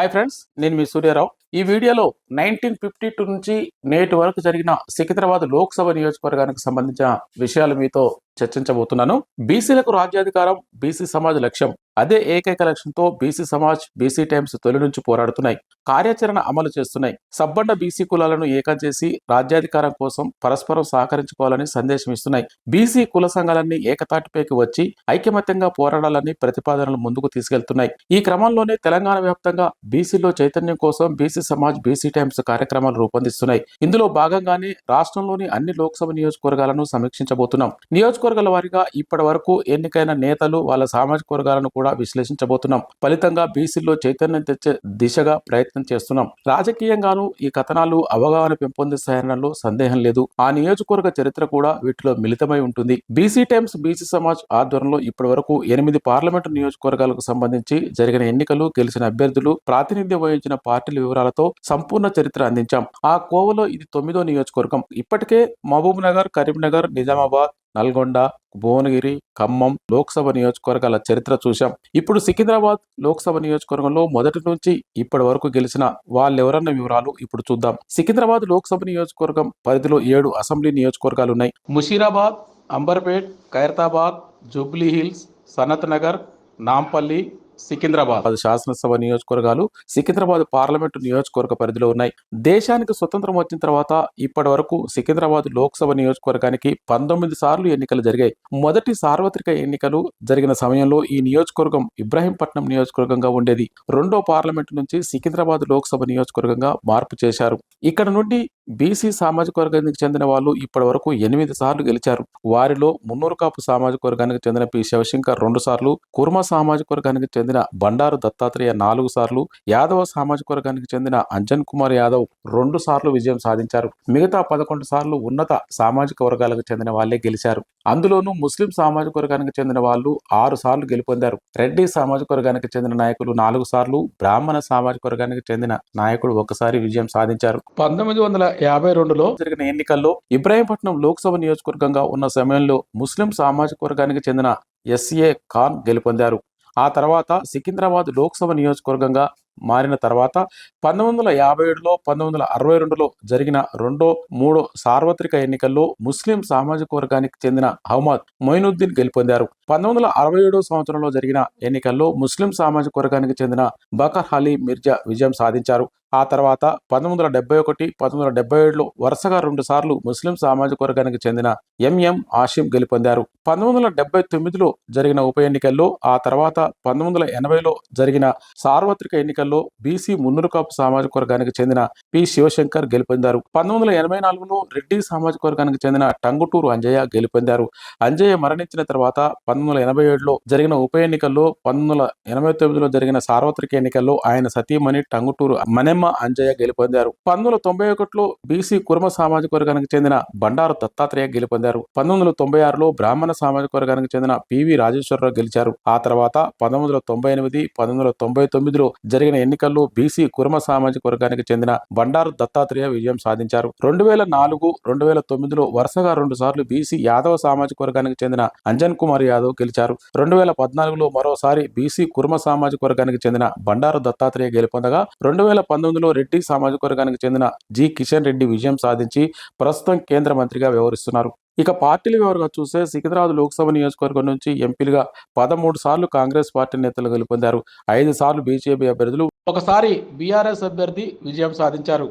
Hi friends నేను మీ సూర్యారావు. ఈ వీడియోలో నైన్టీన్ ఫిఫ్టీ టూ నుంచి నేటి వరకు జరిగిన సికింద్రాబాద్ లోక్సభ నియోజకవర్గానికి సంబంధించిన విషయాలు మీతో చర్చించబోతున్నాను. బీసీలకు రాజ్యాధికారం బీసీ సమాజ్ లక్ష్యం అదే ఏకైక లక్ష్యంతో బీసీ సమాజ్ బీసీ టైమ్స్ తొలి నుంచి పోరాడుతున్నాయి. కార్యాచరణ అమలు చేస్తున్నాయి. సబ్బండ బీసీ కులాలను ఏకం చేసి రాజ్యాధికారం కోసం పరస్పరం సహకరించుకోవాలని సందేశం ఇస్తున్నాయి. బీసీ కుల సంఘాలన్నీ ఏకతాటిపైకి వచ్చి ఐకమత్యంగా పోరాడాలని ప్రతిపాదనలు ముందుకు తీసుకెళ్తున్నాయి. ఈ క్రమంలోనే తెలంగాణ వ్యాప్తంగా బీసీలో చైతన్యం కోసం బీసీ సమాజ్ బీసీ టైమ్స్ కార్యక్రమాలు రూపొందిస్తున్నాయి. ఇందులో భాగంగానే రాష్ట్రంలోని అన్ని లోక్సభ నియోజకవర్గాలను సమీక్షించబోతున్నాం. నియోజకవర్గాల వారీగా ఇప్పటి వరకు ఎన్నికైన నేతలు వాళ్ళ సామాజిక వర్గాలను కూడా విశ్లేషించబోతున్నాం. ఫలితంగా బీసీలో చైతన్యం తెచ్చే దిశగా ప్రయత్నం చేస్తున్నాం. రాజకీయంగాను ఈ కథనాలు అవగాహన పెంపొందిస్తాయనడంలో సందేహం లేదు. ఆ నియోజకవర్గ చరిత్ర కూడా వీటిలో మిళితమై ఉంటుంది. బీసీ టైమ్స్ బీసీ సమాజ్ ఆధ్వర్యంలో ఇప్పటి వరకు ఎనిమిది పార్లమెంటు నియోజకవర్గాలకు సంబంధించి జరిగిన ఎన్నికలు గెలిచిన అభ్యర్థులు ప్రాతినిధ్యం వహించిన పార్టీల వివరాలతో సంపూర్ణ చరిత్ర అందించాం. ఆ కోవలో ఇది తొమ్మిదో నియోజకవర్గం. ఇప్పటికే మహబూబ్ నగర్ కరీంనగర్ నిజామాబాద్ నల్గొండ భువనగిరి ఖమ్మం లోక్సభ నియోజకవర్గాల చరిత్ర చూశాం. ఇప్పుడు సికింద్రాబాద్ లోక్సభ నియోజకవర్గంలో మొదటి నుంచి ఇప్పటి వరకు గెలిచిన వాళ్ళెవరన్న వివరాలు ఇప్పుడు చూద్దాం. సికింద్రాబాద్ లోక్సభ నియోజకవర్గం పరిధిలో ఏడు అసెంబ్లీ నియోజకవర్గాలు ఉన్నాయి ముషీరాబాద్ అంబర్పేట్ ఖైరతాబాద్ జూబ్లీ హిల్స్ సనత్ నగర్ నాంపల్లి సికింద్రాబాద్. శాసనసభ నియోజకవర్గాలు సికింద్రాబాద్ పార్లమెంటు నియోజకవర్గ పరిధిలో ఉన్నాయి. దేశానికి స్వతంత్రం వచ్చిన తర్వాత ఇప్పటి వరకు సికింద్రాబాద్ లోక్సభ నియోజకవర్గానికి పంతొమ్మిది సార్లు ఎన్నికలు జరిగాయి. మొదటి సార్వత్రిక ఎన్నికలు జరిగిన సమయంలో ఈ నియోజకవర్గం ఇబ్రాహీంపట్నం నియోజకవర్గంగా ఉండేది. రెండో పార్లమెంటు నుంచి సికింద్రాబాద్ లోక్సభ నియోజకవర్గంగా మార్పు చేశారు. ఇక్కడ నుండి బీసీ సామాజిక వర్గానికి చెందిన వాళ్ళు ఇప్పటి వరకు ఎనిమిది సార్లు గెలిచారు. వారిలో మున్నూరు కాపు సామాజిక వర్గానికి చెందిన పి. శివశంకర్ రెండు సార్లు కుర్మ సామాజిక వర్గానికి చెందిన బండారు దత్తాత్రేయ నాలుగు సార్లు యాదవ సామాజిక వర్గానికి చెందిన అంజన్ కుమార్ యాదవ్ రెండు సార్లు విజయం సాధించారు. మిగతా పదకొండు సార్లు ఉన్నత సామాజిక వర్గాలకు చెందిన వాళ్ళే గెలిచారు. అందులోనూ ముస్లిం సామాజిక వర్గానికి చెందిన వాళ్ళు ఆరు సార్లు గెలుపొందారు. రెడ్డి సామాజిక వర్గానికి చెందిన నాయకులు నాలుగు సార్లు బ్రాహ్మణ సామాజిక వర్గానికి చెందిన నాయకుడు ఒకసారి విజయం సాధించారు. పంతొమ్మిది వందల యాభై రెండులో జరిగిన ఎన్నికల్లో ఇబ్రాహీంపట్నం లోక్సభ నియోజకవర్గంగా ఉన్న సమయంలో ముస్లిం సామాజిక వర్గానికి చెందిన ఎస్ఏ ఖాన్ గెలుపొందారు. ఆ తర్వాత సికింద్రాబాద్ లోక్సభ నియోజకవర్గంగా మారిన తర్వాత పంతొమ్మిది వందల యాభై ఏడులో పంతొమ్మిది వందల అరవై రెండులో జరిగిన రెండో మూడో సార్వత్రిక ఎన్నికల్లో ముస్లిం సామాజిక వర్గానికి చెందిన అహ్మద్ మొయినుద్దీన్ గెలుపొందారు. పంతొమ్మిది వందల అరవై ఏడో సంవత్సరంలో జరిగిన ఎన్నికల్లో ముస్లిం సామాజిక వర్గానికి చెందిన బకర్ అలీ మిర్జా విజయం సాధించారు. ఆ తర్వాత పంతొమ్మిది వందల డెబ్బై ఒకటి పంతొమ్మిది వందల డెబ్బై ఏడులో వరుసగా రెండు సార్లు ముస్లిం సామాజిక వర్గానికి చెందిన ఎంఎం ఆషిం గెలుపొందారు. పంతొమ్మిది వందల డెబ్బై తొమ్మిదిలో జరిగిన ఉప ఎన్నికల్లో ఆ తర్వాత పంతొమ్మిది వందల ఎనభైలో జరిగిన సార్వత్రిక ఎన్నికల్లో బీసీ మున్నూరు కాపు సామాజిక వర్గానికి చెందిన పి శివశంకర్ గెలుపొందారు. పంతొమ్మిది వందల ఎనభై నాలుగులో రెడ్డి సామాజిక వర్గానికి చెందిన టంగుటూరు అంజయ్య గెలుపొందారు. అంజయ్య మరణించిన తర్వాత పంతొమ్మిది వందల ఎనభై ఏడులో జరిగిన ఉప ఎన్నికల్లో పంతొమ్మిది వందల ఎనభై తొమ్మిదిలో జరిగిన సార్వత్రిక ఎన్నికల్లో ఆయన సతీమణి టంగుటూరు మనెమ్మ అంజయ్య గెలుపొందారు. పంతొమ్మిది వందల తొంభై ఒకటిలో బీసీ కుర్మ సామాజిక వర్గానికి చెందిన బండారు దత్తాత్రేయ గెలుపొందారు. పంతొమ్మిది వందల తొంభై ఆరులో బ్రాహ్మణ సామాజిక వర్గానికి చెందిన పివి రాజేశ్వరరావు గెలిచారు. ఆ తర్వాత పంతొమ్మిది వందల తొంభై ఎనిమిది పంతొమ్మిది వందల తొంభై తొమ్మిదిలో జరిగిన ఎన్నికల్లో బీసీ కుర్మ సామాజిక వర్గానికి చెందిన బండారు దత్తాత్రేయ విజయం సాధించారు. రెండు వేల నాలుగు రెండు వేల తొమ్మిదిలో వరుసగా రెండు సార్లు బీసీ యాదవ సామాజిక వర్గానికి చెందిన అంజన్ కుమార్ యాదవ్ గెలిచారు. రెండు వేల పద్నాలుగులో మరోసారి బీసీ కుర్మ సామాజిక వర్గానికి చెందిన బండారు దత్తాత్రేయ గెలుపొందగా రెండు వేల పంతొమ్మిదిలో రెడ్డి సామాజిక వర్గానికి చెందిన జి కిషన్ రెడ్డి విజయం సాధించి ప్రస్తుతం కేంద్ర మంత్రిగా వ్యవహరిస్తున్నారు. ఇక పార్టీల వివరంగా చూస్తే సికింద్రాబాద్ లోక్సభ నియోజకవర్గం నుంచి ఎంపీలుగా పదమూడు సార్లు కాంగ్రెస్ పార్టీ నేతలు గెలుపొందారు. ఐదు సార్లు బీజేపీ అభ్యర్థులు ఒకసారి బీఆర్ఎస్ అభ్యర్థి విజయం సాధించారు.